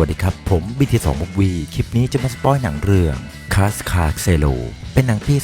สวัสดีครับ ผมบีทีสองมุกวี คลิปนี้จะมาสปอยหนังเรื่องคาสคาเซโลเป็นหนังปี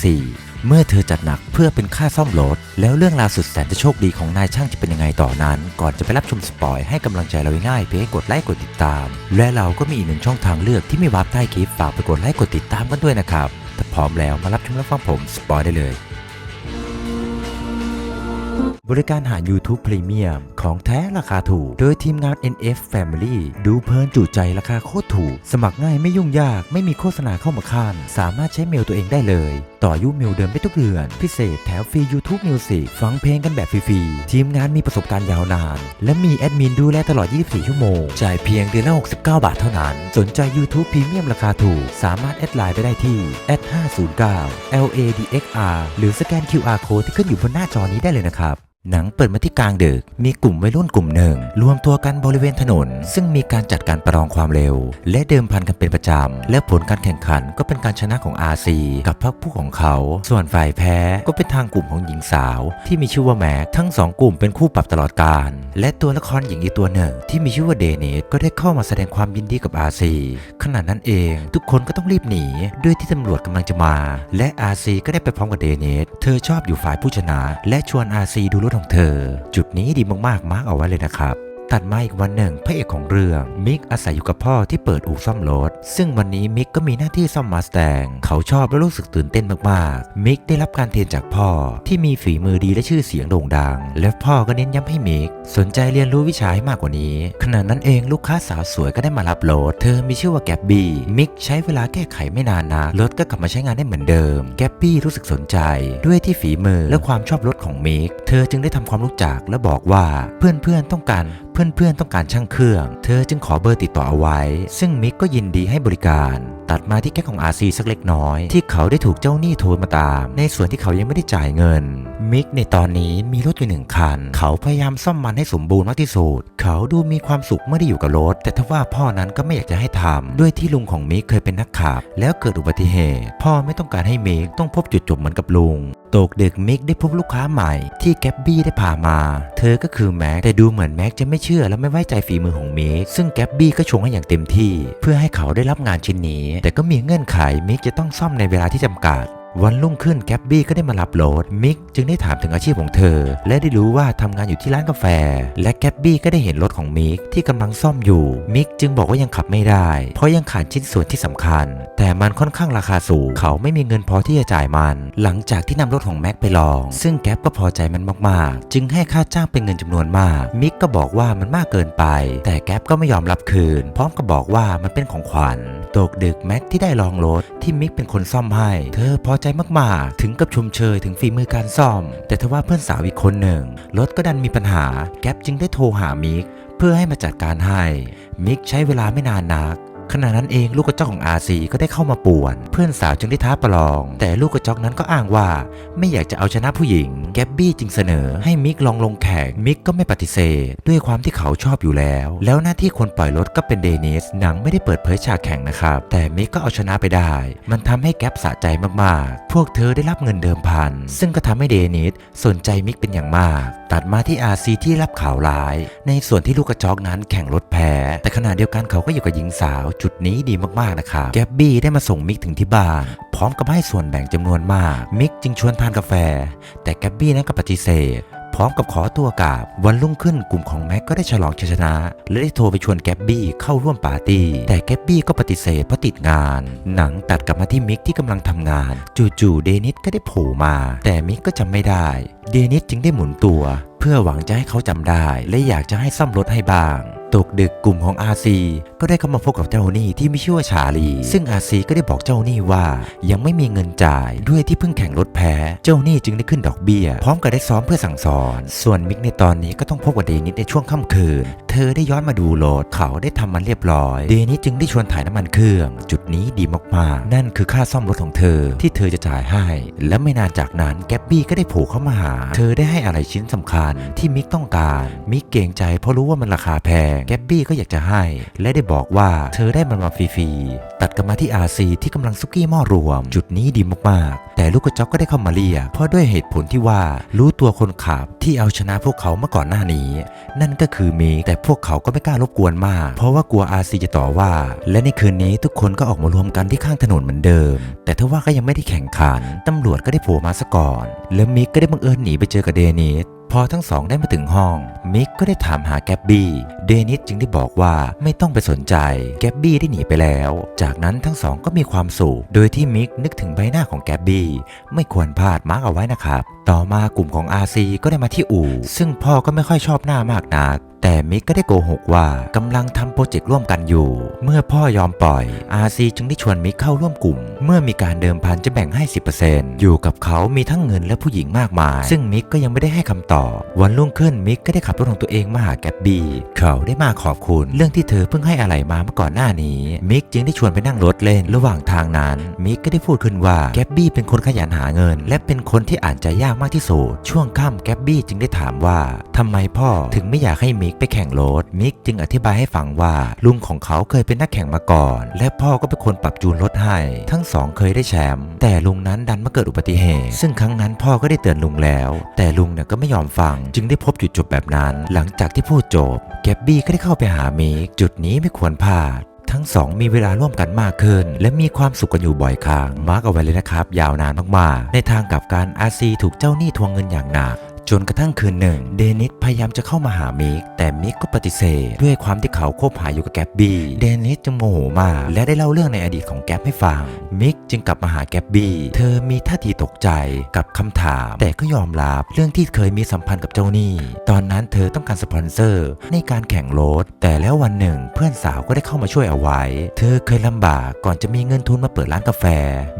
2024 เมื่อเธอจัดหนักเพื่อเป็นค่าซ่อมรถ แล้วเรื่องราวสุดแสนจะโชคดีของนายช่างจะเป็นยังไงต่อนั้น ก่อนจะไปรับชมสปอยให้กำลังใจเราง่ายเพียงกดไลค์กดติดตาม และเราก็มีอีกหนึ่งช่องทางเลือกที่ไมีวาร์ปใต้คลิปฝากไปกดไลค์กดติดตามกันด้วยนะครับถ้าพร้อมแล้วมารับชมรับฟังผมสปอยได้เลย บริการหา YouTube Premium ของแท้ราคาถูก โดยทีมงาน NF Family ดูเพลินจุใจราคาโคตรถูก สมัครง่ายไม่ยุ่งยาก ไม่มีโฆษณาเข้ามาคันสามารถใช้เมลตัวเองได้เลย ต่อยุเมลเดิมได้ทุกเดือน พิเศษแถมฟรี YouTube Music ฟังเพลงกันแบบฟรีๆ ทีมงานมีประสบการณ์ยาวนาน และมีแอดมินดูแลตลอด 24 ชั่วโมง จ่ายเพียงเดือนละ 69 บาทเท่านั้น สนใจ YouTube Premium ราคาถูก สามารถแอดไลน์ไปได้ที่ @509 LADXR หรือสแกน QR Code ที่ขึ้นอยู่บนหน้าจอนี้ได้เลยนะครับ หนังเปิดมาที่กลางดึก มีกลุ่มวัยรุ่นกลุ่มหนึ่ง รวมตัวกันบริเวณถนน ซึ่งมีการจัดการประลองความเร็ว และเดิมพันกันเป็นประจำ และผลการแข่งขันก็เป็นการชนะของ RC กับพรรคผู้ของเขา ส่วนฝ่ายแพ้ก็เป็นทางกลุ่มของหญิงสาว ที่มีชื่อว่าแม็กทั้งสองกลุ่มเป็นคู่ปรับตลอดกาลและตัวละครหญิงอีกตัวหนึ่ง ที่มีชื่อว่าเดนิสก็ได้เข้ามาแสดงความยินดีกับ RC ขณะนั้นเอง ทุกคนก็ต้องรีบหนีด้วยที่ตำรวจกำลังจะมา และ RC ก็ได้ไปพร้อมกับเดนิสเธอชอบอยู่ฝ่ายผู้ชนะ และชวน RC ดูรถของเธอ จุดนี้ดีมากๆ มาร์กเอาไว้เลยนะครับ ตัดมาอีกวันหนึ่งพระเอกของเรื่องมิกอาศัยอยู่กับพ่อที่เปิดอู่ซ่อมรถ ซึ่งวันนี้มิกก็มีหน้าที่ซ่อมมาสแตงเขาชอบและรู้สึกตื่นเต้นมากๆ มิกได้รับการเทรนจากพ่อที่มีฝีมือดีและชื่อเสียงโด่งดัง และพ่อก็เน้นย้ำให้มิกสนใจเรียนรู้วิชาให้มากกว่านี้ ขณะนั้นเองลูกค้าสาวสวยก็ได้มารับรถ เธอมีชื่อว่าแกบบี้มิกใช้เวลาแก้ไขไม่นานนะรถก็กลับมาใช้งานได้เหมือนเดิม แกบบี้รู้สึกสนใจ ด้วยที่ฝีมือและความชอบรถของมิกเธอจึงได้ทำความรู้จักและบอกว่าเพื่อนๆต้องการเพื่อนๆต้องการช่างเครื่อง เธอจึงขอเบอร์ติดต่อเอาไว้ ซึ่งมิกก็ยินดีให้บริการ ตัดมาที่แก๊กของ RC สักเล็กน้อย ที่เขาได้ถูกเจ้าหนี้โทรมาตาม ในส่วนที่เขายังไม่ได้จ่ายเงิน มิกในตอนนี้มีรถอยู่หนึ่งคัน เขาพยายามซ่อมมันให้สมบูรณ์มากที่สุด เขาดูมีความสุขเมื่อได้อยู่กับรถ แต่ทว่าพ่อนั้นก็ไม่อยากจะให้ทำด้วยที่ลุงของมิกเคยเป็นนักขับ แล้วเกิดอุบัติเหตุ พ่อไม่ต้องการให้มิกต้องพบจุดจบเหมือนกับลุง ตกดึกมิกได้พบลูกค้าใหม่ที่แกบบี้ได้พามา เธอก็คือแม็กแต่ดูเหมือนแม็กจะไม่เชื่อและไม่ไว้ใจฝีมือของมิกซึ่งแกบบี้ก็ชงให้อย่างเต็มที่ เพื่อให้เขาได้รับงานชิ้นนี้ แต่ก็มีเงื่อนไขมิกจะต้องซ่อมในเวลาที่จำกัด วันรุ่งขึ้นแกบบี้ก็ได้มารับรถมิกจึงได้ถามถึงอาชีพของเธอ และได้รู้ว่าทำงานอยู่ที่ร้านกาแฟ และแกบบี้ก็ได้เห็นรถของมิกที่กำลังซ่อมอยู่ มิกจึงบอกว่ายังขับไม่ได้ เพราะยังขาดชิ้นส่วนที่สำคัญ แต่มันค่อนข้างราคาสูง เขาไม่มีเงินพอที่จะจ่ายมัน หลังจากที่นำรถของแม็กไปลอง ซึ่งแกบก็พอใจมันมากๆ จึงให้ค่าจ้างเป็นเงินจำนวนมาก มิกก็บอกว่ามันมากเกินไป แต่แกบก็ไม่ยอมรับคืน พร้อมกับบอกว่ามันเป็นของขวัญตกดึกแม็กที่ได้ลองรถที่มิกเป็นคนซ่อมให้ เธอพอใจมากๆ ถึงกับชมเชยถึงฝีมือการซ่อม แต่ทว่าเพื่อนสาวอีกคนหนึ่งรถก็ดันมีปัญหาแก๊ปจึงได้โทรหามิกเพื่อให้มาจัดการให้ มิกใช้เวลาไม่นานนัก ขณะนั้นเองลูกกระจอกของอาซีก็ได้เข้ามาป่วน เพื่อนสาวจึงได้ท้าประลอง แต่ลูกกระจอกนั้นก็อ้างว่า ไม่อยากจะเอาชนะผู้หญิง แกบบี้จึงเสนอให้มิกลองลงแข่งมิกก็ไม่ปฏิเสธ ด้วยความที่เขาชอบอยู่แล้ว แล้วหน้าที่คนปล่อยรถก็เป็นเดนิสหนังไม่ได้เปิดเผยฉากแข่งนะครับ แต่มิกก็เอาชนะไปได้ มันทำให้แกบสะใจมากๆ พวกเธอได้รับเงินเดิมพัน ซึ่งก็ทำให้เดนิสสนใจมิกเป็นอย่างมาก ตัดมาที่อาซีที่รับข่าวร้าย ในส่วนที่ลูกกระจอกนั้นแข่งรถแพ้ แต่ขณะเดียวกันเขาก็อยู่กับหญิงสาวจุดนี้ดีมากๆนะครับแกบบี้ได้มาส่งมิกถึงที่บ้าน พร้อมกับให้ส่วนแบ่งจำนวนมาก มิกจึงชวนทานกาแฟ แต่แกบบี้นั้นก็ปฏิเสธพร้อมกับขอตัวกลับวันรุ่งขึ้นกลุ่มของแม็กก็ได้ฉลองชัยชนะ และได้โทรไปชวนแกบบี้เข้าร่วมปาร์ตี้ แต่แกบบี้ก็ปฏิเสธเพราะติดงาน หนังตัดกลับมาที่มิกที่กำลังทำงาน จู่ๆเดนิสก็ได้โผล่มา แต่มิกก็จำไม่ได้ เดนิสจึงได้หมุนตัว เพื่อหวังจะให้เขาจำได้ และอยากจะให้ซ่อมรถให้บ้าง ตกดึกกลุ่มของอาซีก็ได้เข้ามาพบกับเจ้าหนี้ที่มีชื่อว่าชาลี ซึ่งอาซีก็ได้บอกเจ้าหนี้ว่ายังไม่มีเงินจ่ายด้วยที่เพิ่งแข่งรถแพ้ เจ้าหนี้จึงได้ขึ้นดอกเบี้ย พร้อมกับได้ซ้อมเพื่อสั่งสอน ส่วนมิกในตอนนี้ก็ต้องพบกับเดนิสในช่วงค่ำคืนเธอได้ย้อนมาดูรถเขาได้ทำมันเรียบร้อย เดนิสจึงได้ชวนถ่ายน้ำมันเครื่อง จุดนี้ดีมากๆ นั่นคือค่าซ่อมรถของเธอที่เธอจะจ่ายให้ และไม่นานจากนั้นแกบบี้ก็ได้โผล่เข้ามาหา เธอได้ให้อะไรชิ้นสำคัญที่มิกต้องการ มิกเกรงใจเพราะรู้ว่ามันราคาแพง แกบบี้ก็อยากจะให้ และได้บอกว่าเธอได้มันมาฟรีๆ ตัดกลับมาที่อาซีที่กำลังซุกี้หม้อรวม จุดนี้ดีมากๆ แต่ลูกกระจอกก็ได้เข้ามาเรียกเพราะด้วยเหตุผลที่ว่ารู้ตัวคนขับที่เอาชนะพวกเขาเมื่อก่อนหน้านี้ นั่นก็คือมิกแต่พวกเขาก็ไม่กล้ารบกวนมาก เพราะว่ากลัวอาซีจะต่อว่า และในคืนนี้ทุกคนก็ออกมารวมกันที่ข้างถนนเหมือนเดิม แต่ทว่าก็ยังไม่ได้แข่งขันตำรวจก็ได้โผล่มาซะก่อน แล้วมิกก็ได้บังเอิญหนีไปเจอกับเดนิสพอทั้งสองได้มาถึงห้อง มิกก็ได้ถามหาแกบบี้ เดนิสจึงได้บอกว่าไม่ต้องไปสนใจ แกบบี้ได้หนีไปแล้ว จากนั้นทั้งสองก็มีความสุข โดยที่มิกนึกถึงใบหน้าของแกบบี้ ไม่ควรพลาดมาร์กเอาไว้นะครับ ต่อมากลุ่มของอาซีก็ได้มาที่อู่ ซึ่งพ่อก็ไม่ค่อยชอบหน้ามากนัก แต่มิกก็ได้โกหกว่ากำลังทำโปรเจกต์ร่วมกันอยู่ เมื่อพ่อยอมปล่อย อาซีจึงได้ชวนมิกเข้าร่วมกลุ่ม เมื่อมีการเดิมพันจะแบ่งให้ 10%อยู่กับเขามีทั้งเงินและผู้หญิงมากมาย ซึ่งมิกก็ยังไม่ได้ให้คำตอบ วันรุ่งขึ้นมิกก็ได้ขับรถของตัวเองมาหาแกบบี้เขาได้มาขอบคุณเรื่องที่เธอเพิ่งให้อะไรมาเมื่อก่อนหน้านี้ มิกจึงได้ชวนไปนั่งรถเล่นระหว่างทางนั้น มิกก็ได้พูดขึ้นว่าแกบบี้เป็นคนขยันหาเงิน และเป็นคนที่อ่านใจยากมากที่สุดช่วงค่ำแกบบี้จึงได้ถามว่าทำไมพ่อถึงไม่อยากให้มิกกไปแข่งรถ มิกจึงอธิบายให้ฟังว่า ลุงของเขาเคยเป็นนักแข่งมาก่อน และพ่อก็เป็นคนปรับจูนรถให้ ทั้งสองเคยได้แชมป์แต่ลุงนั้นดันมาเกิดอุบัติเหตุซึ่งครั้งนั้นพ่อก็ได้เตือนลุงแล้ว แต่ลุงเนี่ยก็ไม่ยอมฟัง จึงได้พบจุดจบแบบนั้น หลังจากที่พูดจบแกบบี้ก็ได้เข้าไปหามิกจุดนี้ไม่ควรพลาดทั้งสองมีเวลาร่วมกันมากขึ้น และมีความสุขกันอยู่บ่อยครั้งมาร์กเอาไว้เลยนะครับ ยาวนานมากๆ ในทางกลับการอาซีถูกเจ้าหนี้ทวงเงินอย่างหนัก จนกระทั่งคืนหนึ่ง เดนิสพยายามจะเข้ามาหามิก แต่มิกก็ปฏิเสธ ด้วยความที่เขาคบหาอยู่กับแกบบี้ เดนิสจึงโมโหมาก และได้เล่าเรื่องในอดีตของแกบให้ฟัง มิกจึงกลับมาหาแกบบี้ เธอมีท่าทีตกใจกับคำถาม แต่ก็ยอมรับเรื่องที่เคยมีสัมพันธ์กับเจ้าหนี้ ตอนนั้นเธอต้องการสปอนเซอร์ในการแข่งรถ แต่แล้ววันหนึ่งเพื่อนสาวก็ได้เข้ามาช่วยเอาไว้ เธอเคยลำบากก่อนจะมีเงินทุนมาเปิดร้านกาแฟ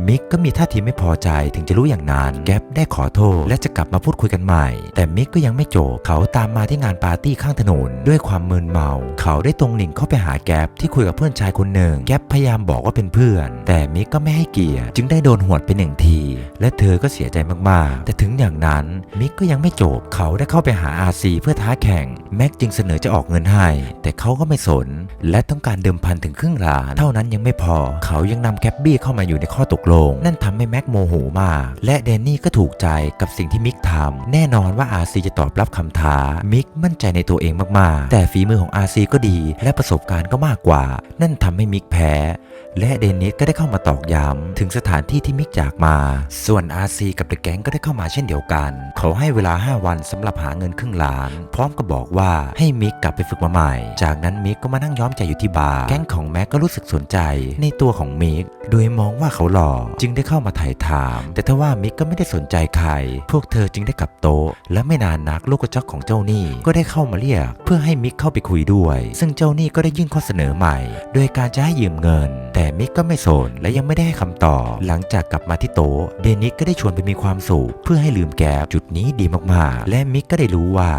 มิกก็มีท่าทีไม่พอใจถึงจะรู้อย่างนั้น แกบได้ขอโทษและจะกลับมาพูดคุยกันใหม่แต่มิกก็ยังไม่จบเขาตามมาที่งานปาร์ตี้ข้างถนน ด้วยความมึนเมา เขาได้ตรงหลิงเข้าไปหาแกบที่คุยกับเพื่อนชายคนหนึ่ง แกบพยายามบอกว่าเป็นเพื่อน แต่มิกก็ไม่ให้เกียรติจึงได้โดนหวดไปหนึ่งที และเธอก็เสียใจมากๆ แต่ถึงอย่างนั้นมิกก็ยังไม่จบ เขาได้เข้าไปหาอาซีเพื่อท้าแข่ง แม็กจึงเสนอจะออกเงินให้ แต่เขาก็ไม่สน และต้องการเดิมพันถึงครึ่งล้าน เท่านั้นยังไม่พอ เขายังนำแคปบี้เข้ามาอยู่ในข้อตกลง นั่นทำให้แม็กโมโหมาก และแดนนี่ก็ถูกใจกับสิ่งที่มิกทำแน่นอนว่าอาซีจะตอบรับคำท้า มิกมั่นใจในตัวเองมากๆ แต่ฝีมือของอาซีก็ดี และประสบการณ์ก็มากกว่า นั่นทำให้มิกแพ้ และเดนิสก็ได้เข้ามาตอกย้ำถึงสถานที่ที่มิกจากมา ส่วนอาซีกับเดอะแก๊งก็ได้เข้ามาเช่นเดียวกัน เขาให้เวลา 5 วันสำหรับหาเงินครึ่งล้าน พร้อมกับบอกว่าให้มิกกลับไปฝึกมาใหม่ จากนั้นมิกก็มานั่งย้อมใจอยู่ที่บาร์ แก๊งของแม็กก็รู้สึกสนใจในตัวของมิก โดยมองว่าเขาหล่อ จึงได้เข้ามาถ่ายถาม แต่ถ้าว่ามิกก็ไม่ได้สนใจใคร พวกเธอจึงได้กลับโต๊ะและไม่นานนักลูกกระจอกของเจ้าหนี้ก็ได้เข้ามาเรียก เพื่อให้มิกเข้าไปคุยด้วย ซึ่งเจ้าหนี้ก็ได้ยื่นข้อเสนอใหม่ โดยการจะให้ยืมเงิน แต่มิกก็ไม่สนและยังไม่ได้ให้คำตอบ หลังจากกลับมาที่โต๊ะเดนิสก็ได้ชวนไปมีความสุขเพื่อให้ลืมแกบจุดนี้ดีมากๆ และมิกก็ได้รู้ว่า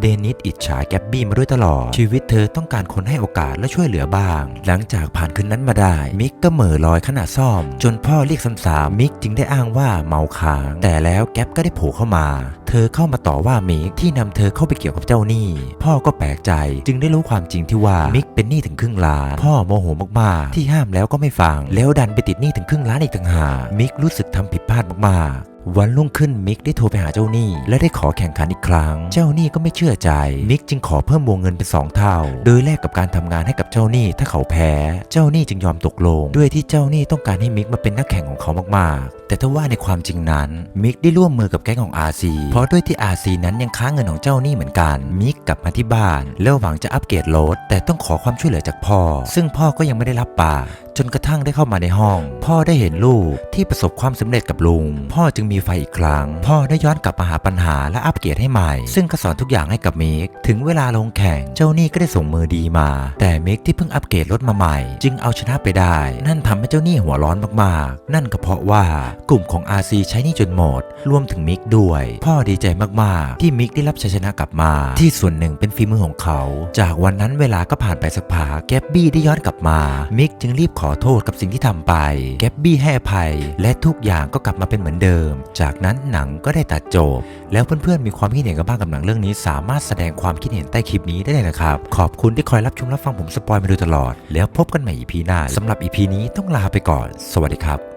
เดนิสอิจฉาแกบบี้มาด้วยตลอด ชีวิตเธอต้องการคนให้โอกาสและช่วยเหลือบ้าง หลังจากผ่านคืนนั้นมาได้ มิกก็เหม่อลอยขณะซ่อม จนพ่อเรียกซ้ำๆมิกจึงได้อ้างว่าเมาค้าง แต่แล้วแกบก็ได้โผล่เข้ามาเธอเข้ามาต่อว่ามิกที่นำเธอเข้าไปเกี่ยวกับเจ้าหนี้ พ่อก็แปลกใจจึงได้รู้ความจริงที่ว่ามิกเป็นหนี้ถึงครึ่งล้าน พ่อโมโหมากๆ ที่ห้ามแล้วก็ไม่ฟัง แล้วดันไปติดหนี้ถึงครึ่งล้านอีกต่างหากมิกรู้สึกทำผิดพลาดมากๆ วันรุ่งขึ้นมิกได้โทรไปหาเจ้าหนี้ และได้ขอแข่งขันอีกครั้ง เจ้าหนี้ก็ไม่เชื่อใจ มิกจึงขอเพิ่มวงเงินเป็น 2 เท่า โดยแลกกับการทำงานให้กับเจ้าหนี้ถ้าเขาแพ้ เจ้าหนี้จึงยอมตกลง ด้วยที่เจ้าหนี้ต้องการให้มิกมาเป็นนักแข่งของเขามากๆ แต่ถ้าว่าในความจริงนั้น มิกได้ร่วมมือกับแก๊งของอาซีเพราะด้วยที่อาซีนั้นยังค้างเงินของเจ้าหนี้เหมือนกัน มิกกลับมาที่บ้าน แล้วหวังจะอัปเกรดรถแต่ต้องขอความช่วยเหลือจากพ่อ ซึ่งพ่อก็ยังไม่ได้รับปากจนกระทั่งได้เข้ามาในห้อง พ่อได้เห็นลูกที่ประสบความสำเร็จกับลุง พ่อจึงมีไฟอีกครั้ง พ่อได้ย้อนกลับมาหาปัญหาและอัปเกรดให้ใหม่ ซึ่งก็สอนทุกอย่างให้กับมิกถึงเวลาลงแข่งเจ้าหนี้ก็ได้ส่งมือดีมา แต่มิกที่เพิ่งอัปเกรดรถมาใหม่ จึงเอาชนะไปได้ นั่นทำให้เจ้าหนี้หัวร้อนมากๆ นั่นก็เพราะว่ากลุ่มของอาซีใช้นี้จนหมด รวมถึงมิกด้วย พ่อดีใจมากๆ ที่มิกได้รับชัยชนะกลับมา ที่ส่วนหนึ่งเป็นฝีมือของเขา จากวันนั้นเวลาก็ผ่านไปสักพักแกบบี้ได้ย้อนกลับมา มิกจึงรีบขอโทษกับสิ่งที่ทำไป แกบบี้ให้อภัย และทุกอย่างก็กลับมาเป็นเหมือนเดิมจากนั้นหนังก็ได้ตัดจบ แล้วเพื่อนๆมีความคิดเห็นกันบ้างกับหนังเรื่องนี้ สามารถแสดงความคิดเห็นใต้คลิปนี้ได้เลยนะครับ ขอบคุณที่คอยรับชมรับฟังผมสปอยมาโดยตลอด แล้วพบกันใหม่อีพีหน้าสำหรับอีพีนี้ต้องลาไปก่อน สวัสดีครับ